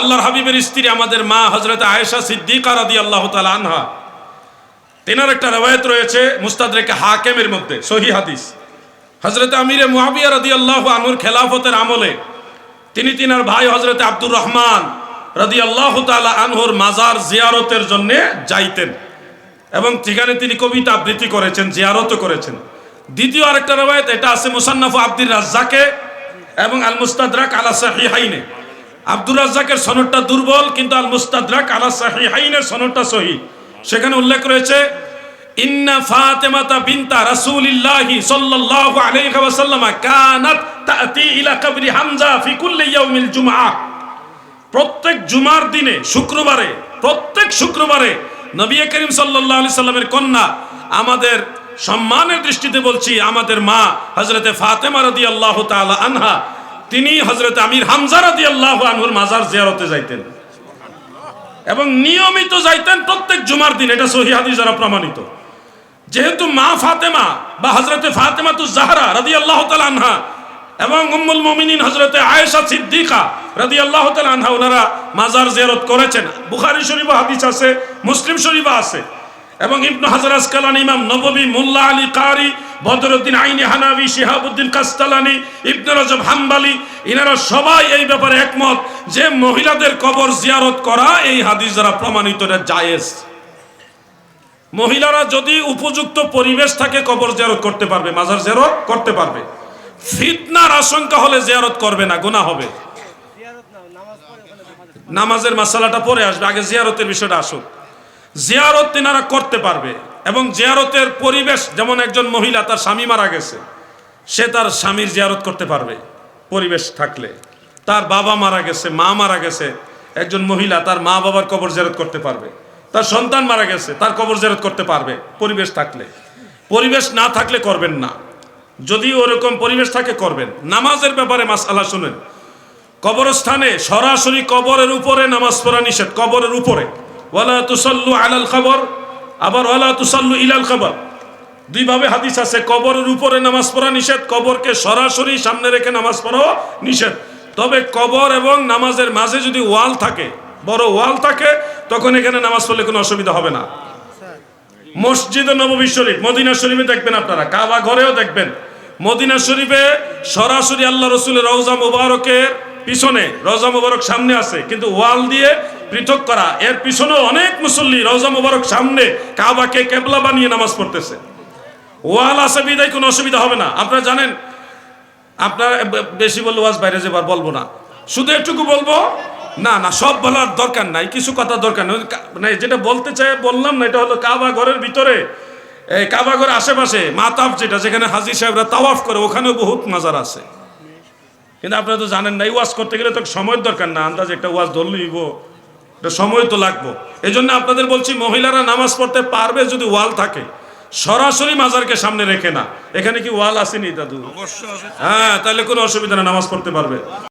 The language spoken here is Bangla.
আল্লাহর হাবিবের স্ত্রী আমাদের মা হজরত আয়েশা সিদ্দিকা রাদি আল্লাহ আনহা। তেনার একটা রেওয়ায়ত রয়েছে মুস্তাদরেকে হাকেমের মধ্যে, সহি হাদিস। হজরত আমিরে মুয়াবিয়া রাদি আল্লাহ আনুর খেলাফতের আমলে তিনি তিনার ভাই হজরত আব্দুর রহমান রাদি আল্লাহ তালা আনহুর মাজার জিয়ারতের জন্য যাইতেন এবং সেখানে তিনি কবিতা আবৃত্তি করেছেন, জিয়ারতও করেছেন। দ্বিতীয় আরেকটা রেওয়ায়ত, এটা আছে মুসান্নাফ আব্দুর রাজ্জাকে এবং আল মুস্তাদরাক আলা সাহিহাইনে। আব্দুর রাজ্জাকের সনদটা দুর্বল, কিন্তু আল মুস্তাদরাক আলা সাহিহাইনের সনদটা সহি। সেখানে উল্লেখ রয়েছে, ইন্না ফাতেমাতা বিনতা রাসূলিল্লাহি সাল্লাল্লাহু আলাইহি ওয়াসাল্লাম কানাত তাতি ইলা কবরি হামজা ফি কুল্লি ইয়াউমিল জুমআ। প্রত্যেক জুমার দিনে, শুক্রবারে, প্রত্যেক শুক্রবারে নবী করিম সাল্লাল্লাহু আলাইহি সাল্লামের কন্যা আমাদের সম্মানের দৃষ্টিতে বলছি, আমাদের মা হজরতে ফাতেমা রাদিয়াল্লাহু তাআলা আনহা তিনি হজরত আমির হামজা রাদিয়াল্লাহু আনহুর মাজার জিয়ারতে যাইতেন। এবং নিয়মিত যাইতেন প্রত্যেক জুমার দিন, এটা সহি হাদিস দ্বারা প্রমাণিত। যেহেতু মা ফাতেমা বা হজরতে ফাতেমা তু জাহরা রাদি আল্লাহ আনহা এবং উম্মুল মুমিনিন হজরতে আয়েশা সিদ্দিকা রাদি আল্লাহ আনহা, ওনারা মাজার জিয়ারত করেছেন। বুখারী শরীফ হাদিস আছে, মুসলিম শরীফ আছে। এবং ইবনু হাজার আসকালান ইমাম নববী মোল্লা আলী কারি বদরুদ্দিন আইনি হানাবি শিহাবুদ্দিন কাস্তালানি ইবনে রজব হাম্বালি ইনারা সবাই এই ব্যাপারে একমত যে মহিলাদের কবর জিয়ারত করা এই হাদিস দ্বারা প্রমাণিত এটা জায়েজ। মহিলারা যদি উপযুক্ত পরিবেশ থাকে কবর জিয়ারত করতে পারবে মাজার জিয়ারত করতে পারবে। ফিতনার আশঙ্কা হলে জিয়ারত করবে না গুনাহ হবে। নামাজের মাসালাটা পরে আসবে আগে জিয়ারতের বিষয়টা আসুক। জিয়ারত তিনারা করতে পারবে। এবং জিয়ারতের পরিবেশ, যেমন একজন মহিলা তার স্বামী মারা গেছে, সে তার স্বামীর জিয়ারত করতে পারবে পরিবেশ থাকলে। তার বাবা মারা গেছে, মা মারা গেছে, একজন মহিলা তার মা বাবার কবর জেরত করতে পারবে। তার সন্তান মারা গেছে, তার কবর জেরত করতে পারবে পরিবেশ থাকলে। পরিবেশ না থাকলে করবেন না। যদি ওরকম পরিবেশ থাকে, করবেন। নামাজের ব্যাপারে মাস আল্লাহ শুনেন। কবরস্থানে সরাসরি কবরের উপরে নামাজ পড়া নিষেধ, কবরের উপরে। ওয়ালা তুসাল্লু আলাল খবর, আবার ওয়ালা তুসাল্লু ইলাল খবর। দুইভাবে হাদিস আছে, কবরের উপরে নামাজ পড়া নিষেধ, কবরকে সরাসরি সামনে রেখে নামাজ পড়াও নিষেধ। তবে কবর এবং নামাজের মাঝে যদি ওয়াল থাকে, বড় ওয়াল থাকে, তখন এখানে নামাজ পড়লে কোনো অসুবিধা হবে না। মসজিদে নববী শরীফ, মদিনা শরীফে দেখবেন আপনারা, কাবা ঘরেও দেখবেন। মদিনা শরীফে সরাসরি আল্লাহ রসুলের রওজা মুবারকের পিছনে, রওজা মুবারক সামনে আছে, কিন্তু ওয়াল দিয়ে পৃথক করা। এর পিছনেও অনেক মুসল্লি রওজা মুবারক সামনে কাবাকে কেবলা বানিয়ে নামাজ পড়তেছে। ওয়াল আছে, বিদায় কোনো অসুবিধা হবে না। আপনারা জানেন, আপনার বেশি বললে ওয়াজ বাইরে যেবার বলব না। শুধু এটুকু বলব, না না, সব বলার দরকার নাই, কিছু কথা দরকার নেই। মানে যেটা বলতে চাই, বললাম না, এটা হলো কাবা ঘরের ভিতরে এই কাবা ঘরের আশেপাশে মাতাফ যেটা, যেখানে হাজির সাহেবরা তাওয়াফ করে, ওখানেও বহুত মাজার আছে। কিন্তু আপনারা তো জানেন না ওয়াজ করতে গেলে তো সময়ের দরকার না, আন্দাজ একটা ওয়াজ ধরলেইব এটা সময় তো লাগবো। এই জন্য আপনাদের বলছি মহিলারা নামাজ পড়তে পারবে যদি ওয়াল থাকে। সরাসরি মাজারকে সামনে রেখে না। এখানে কি ওয়াল আসেনি দাদু? হ্যাঁ তাহলে কোনো অসুবিধা না নামাজ পড়তে পারবে।